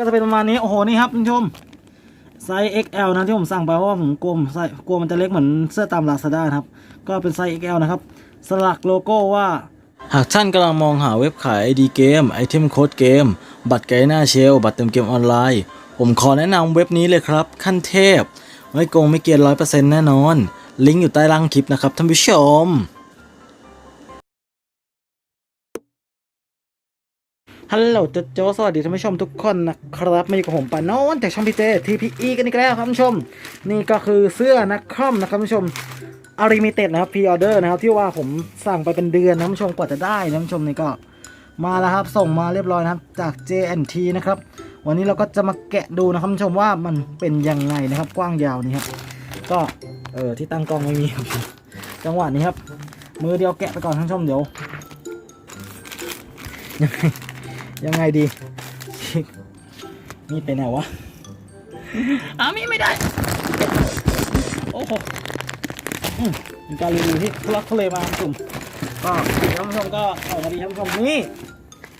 ก็จะเป็นประมาณนี้ โอ้โห นี่ครับคุณผู้ชมไซส์ XL นะที่ผมสั่งไปเพราะว่าผมกลัวผมใส่กลัวมันจะเล็กเหมือนเสื้อตามลาซาด้าครับ ก็เป็นไซส์ XL นะครับ สลักโลโก้ว่า หากท่านกำลังมองหาเว็บขาย ID เกมไอเทมโค้ดเกม บัตรไกด์หน้าเชล บัตรเติมเกมออนไลน์ ผมขอแนะนำเว็บนี้เลยครับ ขั้นเทพ ไม่โกงไม่เกียนร้อยเปอร์เซ็นต์แน่นอน ลิงก์อยู่ใต้ล่างคลิปนะครับท่านผู้ชม ฮัลโหลโจโจสวัสดีท่านผู้ชมทุกคนนะครับมาอยู่กับผมปานนท์จากช่องพีเจทีพีอีกันอีกแล้วครับท่านผู้ชม นี่ก็คือเสื้อนักคอมนะครับท่านผู้ชมอาริมิเต็ดนะครับพรีออเดอร์นะครับที่ว่าผมสั่งไปเป็นเดือนนะท่านผู้ชมกว่าจะได้นะท่านผู้ชมนี่ก็มาแล้วครับ ส่งมาเรียบร้อยนะครับจาก JNT นะครับวันนี้เราก็จะมาแกะดูนะครับท่านผู้ชมว่ามันเป็นยังไงนะครับกว้างยาวนี่ครับก็เออที่ตั้งกล้องไม่มีครับจังหวะนี้ครับมือเดียวแกะไปก่อนท่านผู้ชมเดี๋ยวยังไง ยังไงดี นี่ไปไหนวะอามีไม่ได้ โอ้โหอืมเป็นการรีวิวที่ทุลักทุเลมาคุณผู้ชมก็ท่านผู้ชมก็ออกมาดีท่านผู้ชมนี่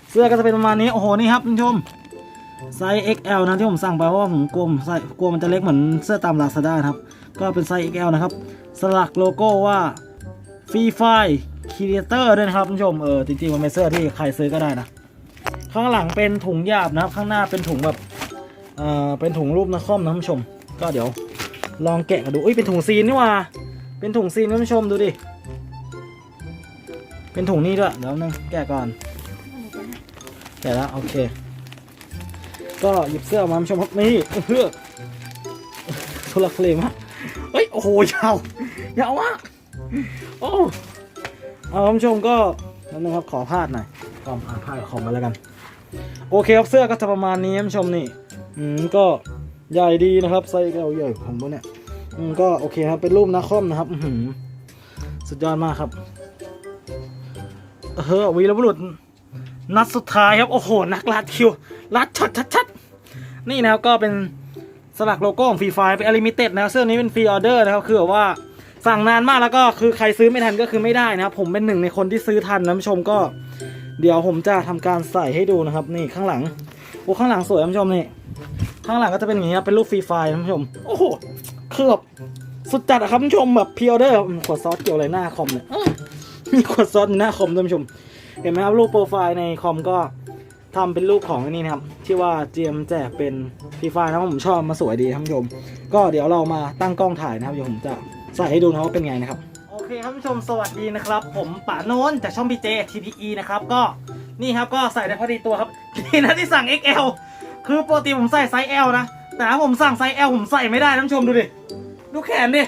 เสื้อก็จะเป็นประมาณนี้ โอ้โห นี่ครับท่านผู้ชมไซส์ XL นะที่ผมสั่งไปเพราะว่าผมกลัวผมใส่กลัวมันจะเล็กเหมือนเสื้อตามลาซาด้าครับ ก็เป็นไซส์ XL นะครับ สลักโลโก้ว่าฟรีไฟครีเอเตอร์ด้วยนะครับท่านผู้ชม เออจริงๆมันเป็นเสื้อที่ใครซื้อก็ได้นะ ข้างหลังเป็นถุงหยาบนะครับ ข้างหน้าเป็นถุงแบบเอ่อเป็นถุงรูปนักคอมนะท่านผู้ชม ก็เดี๋ยวลองแกะกันดูอุ้ยเป็นถุงซีนนี่ว่า เป็นถุงซีนนะท่านผู้ชมดูดิ เป็นถุงนี้ด้วยเดี๋ยวนึงแกะก่อนแกะแล้วโอเค ก็หยิบเสื้อมาท่านผู้ชมครับนี่เพื่อทุลักทุเลมากเฮ้ยโอ้โหยาวยาวมากโอ้เอาท่านผู้ชมก็นั่นนะครับขอพาดหน่อยก็อ่านพาดคอมาแล้วกัน โอเคครับเสื้อก็จะประมาณนี้ท่านผู้ชมนี่อืมก็ใหญ่ดีนะครับไซส์เราใหญ่ของผมเนี่ยอืมก็โอเคครับเป็นรูปนักคอมนะครับอือหือสุดยอดมากครับเออวีรบุรุษนัดสุดท้ายครับโอ้โหนักลัดคิวลัดช็อตชัดๆนี่นะครับก็เป็นสลักโลโก้ของฟรีไฟเป็นอลิมิเต็ดนะครับเสื้อนี้เป็นฟรีออเดอร์นะครับคือแบบว่าสั่งนานมากแล้วก็คือใครซื้อไม่ทันก็คือไม่ได้นะครับผมเป็นหนึ่งในคนที่ซื้อทันนะท่านผู้ชมก็ เดี๋ยวผมจะทำการใส่ให้ดูนะครับ นี่ข้างหลังโอ้ข้างหลังสวยท่านผู้ชมนี่ข้างหลังก็จะเป็นอย่างนี้ครับเป็นรูปฟรีไฟท่านผู้ชมโอ้โหคือแบบสุดจัดอะครับท่านผู้ชมแบบเพิออเดอร์ขวดซอสเกี่ยวอะไรหน้าคอมเนี่ยมีขวดซอสหน้าคอมท่านผู้ชม เห็นไหมครับรูปโปรไฟล์ในคอมก็ทำเป็นรูปของนนี้นะครับที่ว่าเจียมแจกเป็นฟรีไฟนะผมชอบมาสวยดีท่านผู้ชม ก็เดี๋ยวเรามาตั้งกล้องถ่ายนะครับเดี๋ยวผมจะใส่ให้ดูนะว่าเป็นไงนะครับ เคครับผู้ชมสวัสดีนะครับ ผมป่าโน้นจากช่อง PJ TPE นะครับก็นี่ครับก็ใส่ได้พอดีตัวครับนี่นะที่สั่ง XL คือปกติผมใส่ไซส์ L นะ แต่ถ้าผมสั่งไซส์ L ผมใส่ไม่ได้ท่านผู้ชมดูดิดูแขนดิ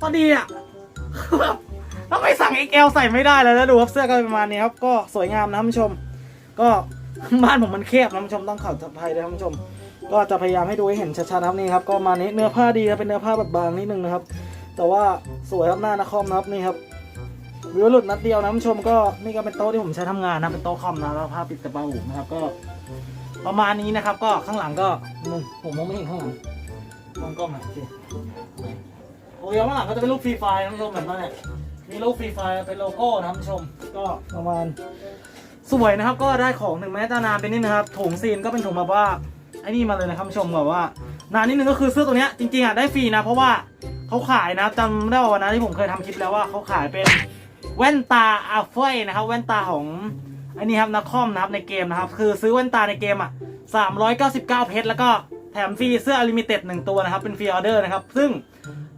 พอดีอะคือแบบถ้าไมสั่ง XL ใส่ไม่ได้เลยแล้วดูครับเสื้อก็ประมาณนี้ครับก็สวยงามนะท่านผู้ชม ก็บ้านผมมันแคบนะท่านผู้ชมต้องเข่าภัยด้วยท่านผู้ชม ก็จะพยายามให้ดูให้เห็นชัดๆนะครับนี่ครับก็มานี้เนื้อผ้าดีครับเป็นเนื้อผ้าแบบบางนิดนึงนะครับ แต่ว่าสวยครับหน้านะคอมนะครับนี่ครับวิวหลุดนัดเดียวนะท่านผู้ชมก็นี่ก็เป็นโต๊ะที่ผมใช้ทำงานนะเป็นโต๊ะคอมนะแล้วผ้าปิดกระเป๋านะครับก็ ประมาณนี้นะครับ ก็ข้างหลังก็มึงผมมองไม่เห็นข้างหลังมองกล้องหน่อยโอเคโอ้ยข้างหลังก็จะเป็นรูปฟรีไฟล์นะท่านผู้ชมแบบนั้นเนี่ยมีรูปฟรีไฟล์เป็นโลโก้นะท่านผู้ชม ก็ประมาณสวยนะครับ ก็ได้ของถึงแม้จะนานไปนิดนะครับถุงซีนก็เป็นถุงแบบว่าไอ้นี่มาเลยนะครับท่านผู้ชมแบบว่านานนิดนึงก็คือเสื้อตัวเนี้ยจริงๆอะได้ฟรีนะเพราะว่า เขาขายนะจำได้ว่าวันนั้นที่ผมเคยทำคลิปแล้วว่าเขาขายเป็นแว่นตาอาเฟยนะครับ แว่นตาของอันนี้ครับนักคอมนะครับในเกมนะครับ คือซื้อแว่นตาในเกมอะ399เกาสิบเก้าเพชรแล้วก็แถมฟรีเสื้ออลิมิเต็ดหนึ่งตัวนะครับ เป็นฟรีออเดอร์นะครับ ซึ่ง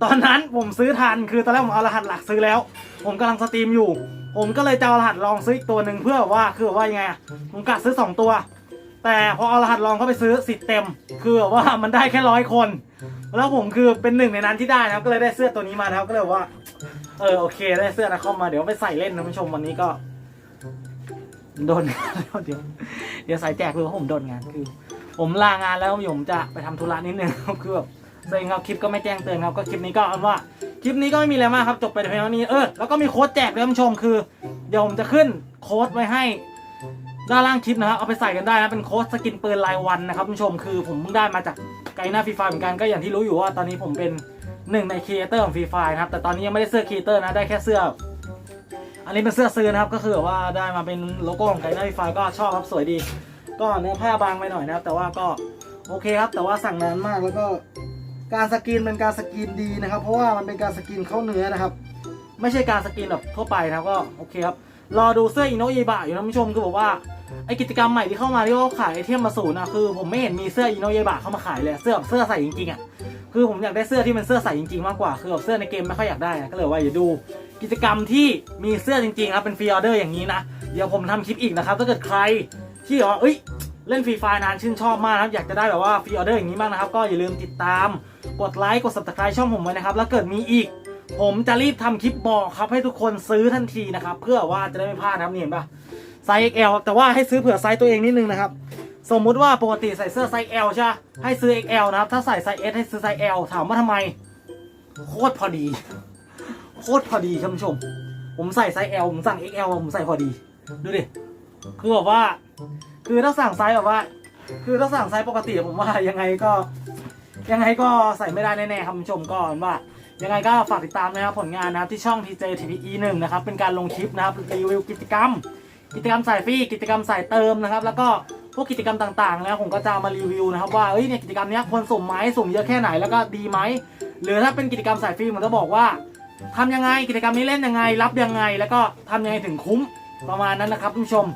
ตอนนั้นผมซื้อทันคือตอนแรกผมเอารหัสหลักซื้อแล้ว ผมกำลังสตรีมอยู่ ผมก็เลยจะเอารหัสลองซื้ออีกตัวหนึ่งเพื่อว่าคือแบบว่ายังไงอะผมกะซื้อ 2 ตัว แต่พอเอารหัสลองเข้าไปซื้อสิทธิ์เต็ม คือแบบว่ามันได้แค่ร้อยคน แล้วผมคือเป็นหนึ่งในนั้นที่ได้นะครับ ก็เลยได้เสื้อตัวนี้มานะครับ ก็เลยว่า เออโอเค ได้เสื้อนักคอมมาเดี๋ยวไปใส่เล่นนะผู้ชมวันนี้ก็ โดนเดี๋ยวเดี๋ยวสายแจกเลยว่าผมโดนงานคือ ผมลางานแล้วผมจะไปทำธุระนิดนึงครับคือแบบเซ็งครับคลิปก็ไม่แจ้งเตือนครับก็คลิปนี้ก็เอาว่าคลิปนี้ก็ไม่มีอะไรมากครับจบไปเพียงเท่านี้เออแล้วก็มีโค้ดแจกด้วยผู้ชมคือ เดี๋ยวผมจะขึ้นโค้ดไว้ให้ ด้านล่างคลิปนะครับเอาไปใส่กันได้นะเป็นโค้ดสกินปืนรายวันนะครับท่านผู้ชมคือผมเพิ่งได้มาจากไกด์หน้าฟรีไฟเหมือนกันก็อย่างที่รู้อยู่ว่าตอนนี้ผมเป็นหนึ่งในครีเอเตอร์ของฟรีไฟนะครับแต่ตอนนี้ยังไม่ได้เสื้อครีเอเตอร์นะได้แค่เสื้อ อันนี้เป็นเสื้อซื้อนะครับก็คือว่าได้มาเป็นโลโก้ของไกด์หน้าไฟฟ้าก็ชอบครับสวยดี ก็เนื้อผ้าบางไปหน่อยนะครับแต่ว่าก็โอเคครับ แต่ว่าสั่งนานมากแล้วก็การสกรีนเป็นการสกรีนดีนะครับ เพราะว่ามันเป็นการสกรีนเข้าเนื้อนะครับ ไม่ใช่การสกรีนแบบทั่วไปนะครับก็โอเคครับ รอดูเสื้ออิโนเยบะอยู่นะท่านผู้ชมคือบอกว่าไอกิจกรรมใหม่ที่เข้ามาที่เขาขายไอเทมมาสูนย์นะคือผมไม่เห็นมีเสื้ออิโนเยบะเข้ามาขายเลยเสื้อแบบเสื้อใส่จริงๆอะคือผมอยากได้เสื้อที่เป็นเสื้อใส่จริงๆมากกว่าคือแบบเสื้อในเกมไม่ค่อยอยากได้นะก็เลยว่าอย่าดู กิจกรรมที่มีเสื้อจริงๆครับเป็นฟรีออเดอร์อย่างนี้นะเดี๋ยวผมทำคลิปอีกนะครับถ้าเกิดใครที่บอกว่าเอ้ยเล่นฟรีไฟนานชื่นชอบมากนะครับอยากจะได้แบบว่าฟรีออเดอร์อย่างนี้บ้างนะครับก็อย่าลืมติดตามกดไลค์กด subscribe ช่องผมไว้นะครับแล้วเกิดมีอีก ผมจะรีบทำคลิปบอกครับให้ทุกคนซื้อทันทีนะครับ เพื่อว่าจะได้ไม่พลาดนะครับนี่เห็นปะไซส์ XL แต่ว่าให้ซื้อเผื่อไซส์ตัวเองนิดนึงนะครับ สมมุติว่าปกติใส่เสื้อไซส์ L ใช่ปะให้ซื้อ XL นะครับ ถ้าใส่ไซส์ S ให้ซื้อไซส์ L ถามว่าทำไม โคตรพอดี โคตรพอดีท่านผู้ชม ผมใส่ไซส์ L ผมสั่ง XL ผมใส่พอดี ดูดิ คือแบบว่า คือถ้าสั่งไซส์แบบว่า คือถ้าสั่งไซส์ปกติผมว่ายังไงก็ ยังไงก็ใส่ไม่ได้แน่ๆครับคุณผู้ชมก็ว่า ยังไงก็ฝากติดตามนะครับผลงานนะครับที่ช่อง TJ TPE 1นะครับเป็นการลงคลิปนะครับรีวิวกิจกรรม กิจกรรมสายฟรีกิจกรรมสายเติมนะครับ แล้วก็พวกกิจกรรมต่างๆนะครับผมก็จะมารีวิวนะครับว่าเอ้ยเนี่ยกิจกรรมนี้ควรสุ่มไหมสุ่มเยอะแค่ไหนแล้วก็ดีไหมหรือถ้าเป็นกิจกรรมสายฟรีผมจะบอกว่าทำยังไงกิจกรรมนี้เล่นยังไง รับยังไง แล้วก็ทำยังไงถึงคุ้มประมาณนั้นนะครับคุณผู้ชม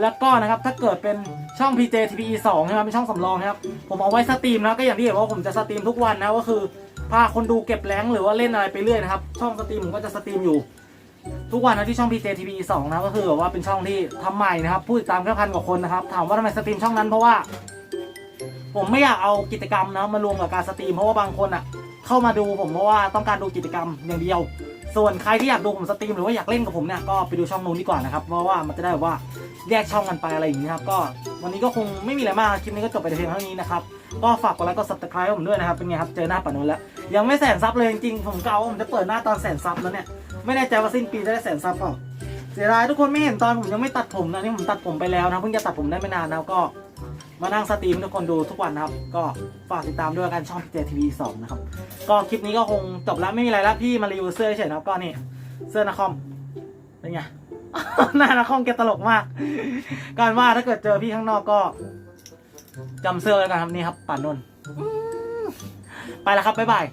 แล้วก็นะครับถ้าเกิดเป็นช่อง PJ TPE 2นะครับเป็นช่องสำรองนะครับผมเอาไว้สตรีมนะก็อย่างที่เห็นว่าผมจะสตรีมทุกวันนะก็คือ พาคนดูเก็บแรงหรือว่าเล่นอะไรไปเรื่อยนะครับ ช่องสตรีมผมก็จะสตรีมอยู่ ทุกวันนะที่ช่อง PJ TV 2นะก็คือแบบว่าเป็นช่องที่ทำใหม่นะครับผู้ติดตามแค่พันกว่าคนนะครับถามว่าทำไมสตรีมช่องนั้นเพราะว่า ผมไม่อยากเอากิจกรรมนะมารวมกับการสตรีมเพราะว่าบางคนอะ เข้ามาดูผมเพราะว่าต้องการดูกิจกรรมอย่างเดียว ส่วนใครที่อยากดูผมสตรีมหรือว่าอยากเล่นกับผมเนี่ยก็ไปดูช่องนู้นดีกว่านะครับเพราะว่ามันจะได้แบบว่าแยกช่องกันไปอะไรอย่างนี้ครับก็วันนี้ก็คงไม่มีอะไรมากคลิปนี้ก็จบไปแต่เพียงเท่านี้นะครับก็ฝากกดไลค์กด subscribe ผมด้วยนะครับเป็นไงครับเจอหน้าป่านุนแล้ว ยังไม่แสนซับเลยจริงๆผมเกาผมจะเปิดหน้าตอนแสนซับแล้วเนี่ยไม่แน่ใจว่าสิ้นปีจะได้แสนซับเปล่าเสียดายทุกคนไม่เห็นตอนผมยังไม่ตัดผมนะนี่ผมตัดผมไปแล้วนะเพิ่งจะตัดผมได้ไม่นานนะก็ มานั่งสตรีมทุกคนดูทุกวันนะครับ ก็ฝากติดตามด้วยกันช่อง PJ TV 2นะครับ ก็คลิปนี้ก็คงจบแล้วไม่มีอะไรแล้วพี่มารีวิวเสื้อเฉยๆนะครับก็นี่เสื้อนาคอมเป็นไงหน้านาคอมแกตลกมากการว่าถ้าเกิดเจอพี่ข้างนอกก็จำเสื้อแล้วกันครับนี่ครับป่านนท์ไปแล้วครับบ๊ายบาย